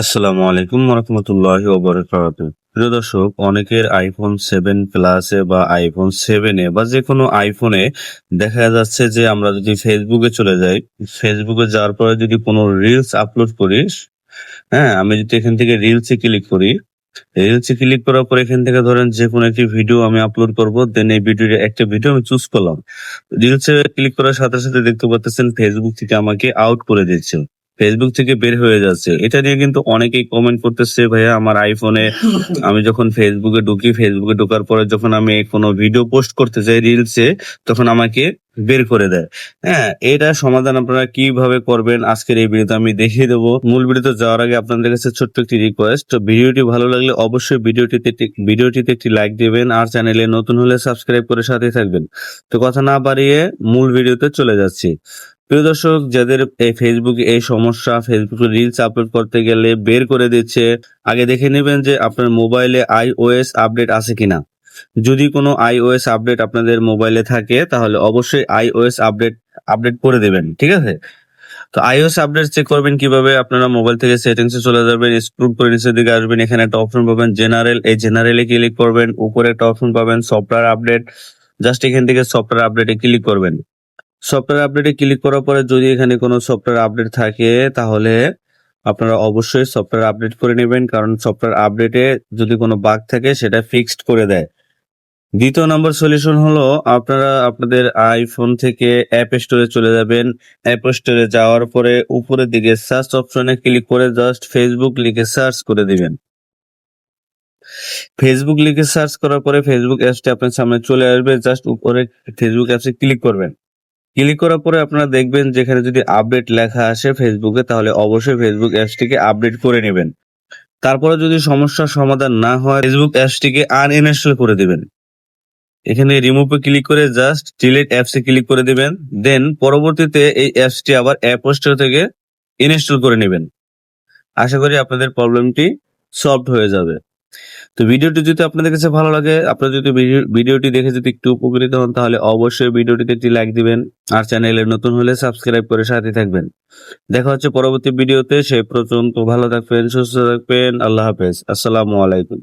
আসসালামু আলাইকুম রহমতুল্লাহ ওবরাকাত প্রিয় দর্শক, অনেকের আইফোন সেভেন প্লাসে বা আইফোন সেভেনে বা যে কোনো আইফোনে দেখা যাচ্ছে যে আমরা যদি ফেসবুকে চলে যাই ফেসবুকে যাওয়ার পরে যদি কোনো রিলস আপলোড করিস হ্যাঁ আমি যদি এখান থেকে রিলসে ক্লিক করি রিলসে ক্লিক করার পর এখান থেকে ধরেন যে কোনো একটি ভিডিও আমি আপলোড করব দেন এই ভিডিওর একটা ভিডিও আমি চুজ করলাম। রিলসে ক্লিক করার সাথে সাথে দেখতে পাচ্ছেন ফেসবুক থেকে আমাকে আউট করে দিচ্ছে। ফেসবুক থেকে বের হয়ে যাচ্ছে। এটা নিয়ে কিন্তু অনেকেই কমেন্ট করতেছে ভাইয়া আমার আইফোনে আমি যখন ফেসবুকে ঢুকি ফেসবুকে ঢোকার পরে যখন আমি কোনো ভিডিও পোস্ট করতে চাই রিলসে তখন আমাকে বের করে দেয়। হ্যাঁ এটা সমাধান আপনারা কীভাবে করবেন আজকের এই ভিডিওতে আমি দেখিয়ে দেবো। মূল ভিডিওতে যাওয়ার আগে আপনাদের কাছে ছোট্ট একটি রিকোয়েস্ট তো ভিডিওটি ভালো লাগলে অবশ্যই ভিডিওটিতে ভিডিওটিতে একটি লাইক দিবেন আর চ্যানেলে নতুন হলে সাবস্ক্রাইব করে সাথে থাকবেন। তো কথা না বাড়িয়ে মূল ভিডিওতে চলে যাচ্ছি। প্রিয় দর্শক, যাদের এই ফেসবুকে এই সমস্যা ফেসবুকে রিলস আপলোড করতে গেলে বের করে দিচ্ছে, আগে দেখে নেবেন যে আপনার মোবাইলে আইওএস আপডেট আছে কিনা। যদি কোনো আইওএস আপডেট আপনাদের মোবাইলে থাকে, তাহলে অবশ্যই আইওএস আপডেট আপডেট করে দেবেন, ঠিক আছে? তো আইওএস আপডেট চেক করবেন কীভাবে আপনারা মোবাইল থেকে সেটিংসে চলে যাবেন স্ক্রল করে নিচের দিকে আসবেন, এখানে একটা অপশন পাবেন জেনারেল এই জেনারেলে ক্লিক করবেন, উপরে একটা অপশন পাবেন সফটওয়্যার আপডেট জাস্ট এখান থেকে সফটওয়্যার আপডেটে ক্লিক করবেন। সফটওয়্যার আপডেটে ক্লিক করার পরে যদি এখানে কোনো সফটওয়্যার আপডেট থাকে, তাহলে আপনারা অবশ্যই সফটওয়্যার আপডেট করে নেবেন, কারণ সফটওয়্যার আপডেটে যদি কোনো বাগ থাকে, সেটা ফিক্সড করে দেয়। দ্বিতীয় নম্বর সলিউশন হলো আপনারা আপনাদের আইফোন থেকে অ্যাপ স্টোরে চলে যাবেন। অ্যাপ স্টোরে যাওয়ার পরে উপরের দিকে সার্চ অপশনে ক্লিক করে জাস্ট ফেসবুক লিখে সার্চ করে দিবেন। ফেসবুক লিখে সার্চ করার পরে ফেসবুক অ্যাপসটি আপনার সামনে চলে আসবে। জাস্ট উপরে ফেসবুক অ্যাপসে ক্লিক করবেন। ক্লিক করার পরে আপনারা দেখবেন যেখানে যদি আপডেট লেখা আসে ফেসবুকে তাহলে অবশ্যই ফেসবুক অ্যাপসটিকে আপডেট করে নেবেন। তারপরে যদি সমস্যার সমাধান না হয় ফেসবুক অ্যাপসটিকে আনইনস্টল করে দিবেন। এখানে রিমুভে ক্লিক করে জাস্ট ডিলিট অ্যাপসে ক্লিক করে দিবেন। দেন পরবর্তীতে এই অ্যাপসটি আবার অ্যাপ স্টোর থেকে ইনস্টল করে নেবেন। আশা করি আপনাদের প্রবলেমটি সলভ হয়ে যাবে। তো ভিডিওটি যদি আপনাদের কাছে ভালো লাগে, আপনারা যদি ভিডিও- ভিডিওটি দেখে যদি একটু উপকৃত হন, তাহলে অবশ্যই ভিডিওটিতে একটি লাইক দিবেন। আর চ্যানেলে নতুন হলে সাবস্ক্রাইব করে সাথে থাকবেন। দেখা হচ্ছে পরবর্তী ভিডিওতে সেই পর্যন্ত ভালো থাকবেন, সুস্থ থাকবেন, আল্লাহ হাফেজ। আসসালামু আলাইকুম।